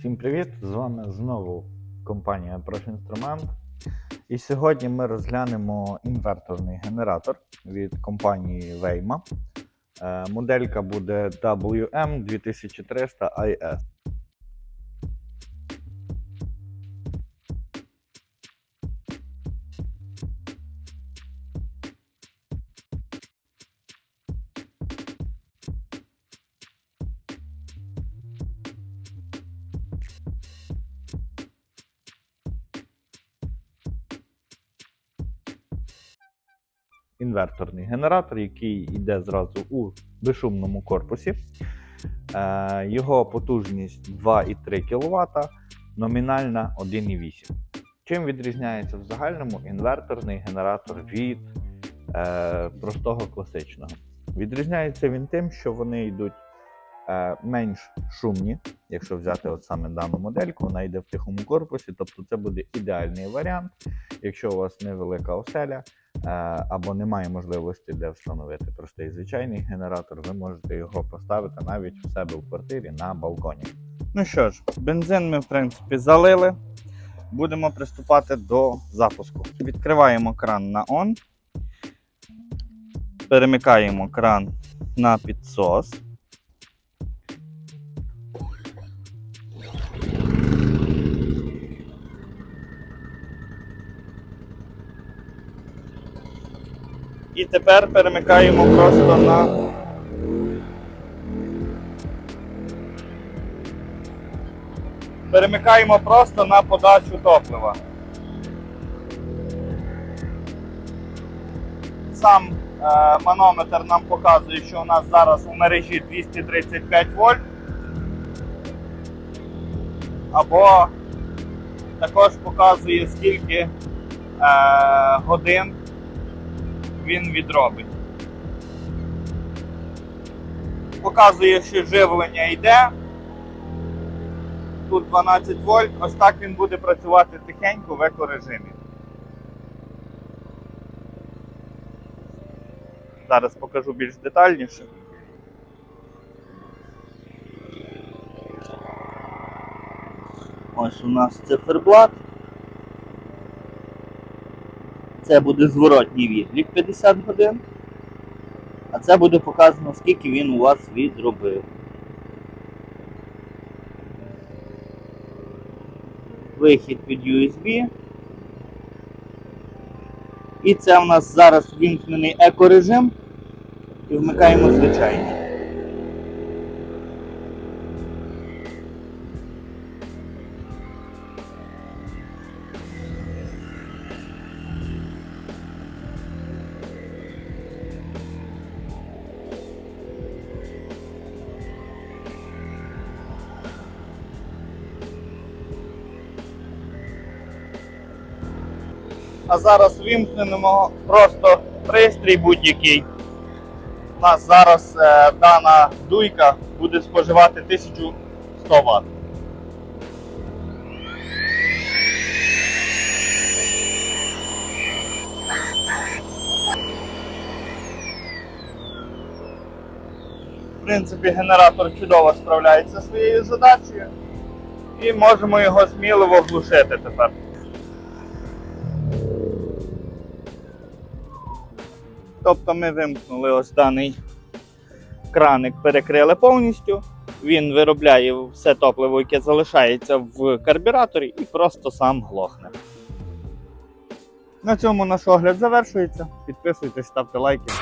Всім привіт! З вами знову компанія Профінструмент. І сьогодні ми розглянемо інверторний генератор від компанії. Е, Моделька буде WM2300 інверторний генератор, який йде зразу у безшумному корпусі. Е, Його потужність 2,3 кВт, номінальна 1,8. Чим відрізняється в загальному інверторний генератор від е, простого класичного? Відрізняється він тим, що вони йдуть е, менш шумні, якщо взяти от саме дану модельку, вона йде в тихому корпусі, тобто це буде ідеальний варіант, якщо у вас невелика оселя, або немає можливості де встановити простий звичайний генератор, ви можете його поставити навіть у себе в квартирі на балконі. Ну що ж, бензин ми в принципі залили. Будемо приступати до запуску. Відкриваємо кран на ON. Перемикаємо кран на підсос. І тепер перемикаємо просто на. Перемикаємо просто на подачу топлива. Сам е, манометр нам показує, що у нас зараз у мережі 235 вольт. Або також показує, скільки е, годин він відробить. Показує, що живлення йде. Тут 12 вольт, ось так він буде працювати тихенько в екорежимі. Зараз покажу більш детальніше. Ось у нас циферблат. Це буде зворотній відлік 50 годин. А це буде показано, скільки він у вас відробив. Вихід під USB. І це в нас зараз вімкнений екорежим. І вмикаємо звичайний. А зараз вимкнемо просто пристрій будь-який. У нас зараз е, дана дуйка буде споживати 1100 Вт. В принципі, генератор чудово справляється зі своєю задачею. І можемо його сміливо глушити тепер. Тобто ми вимкнули ось даний краник, перекрили повністю. Він виробляє все топливо, яке залишається в карбюраторі, і просто сам глохне. На цьому наш огляд завершується. Підписуйтесь, ставте лайки.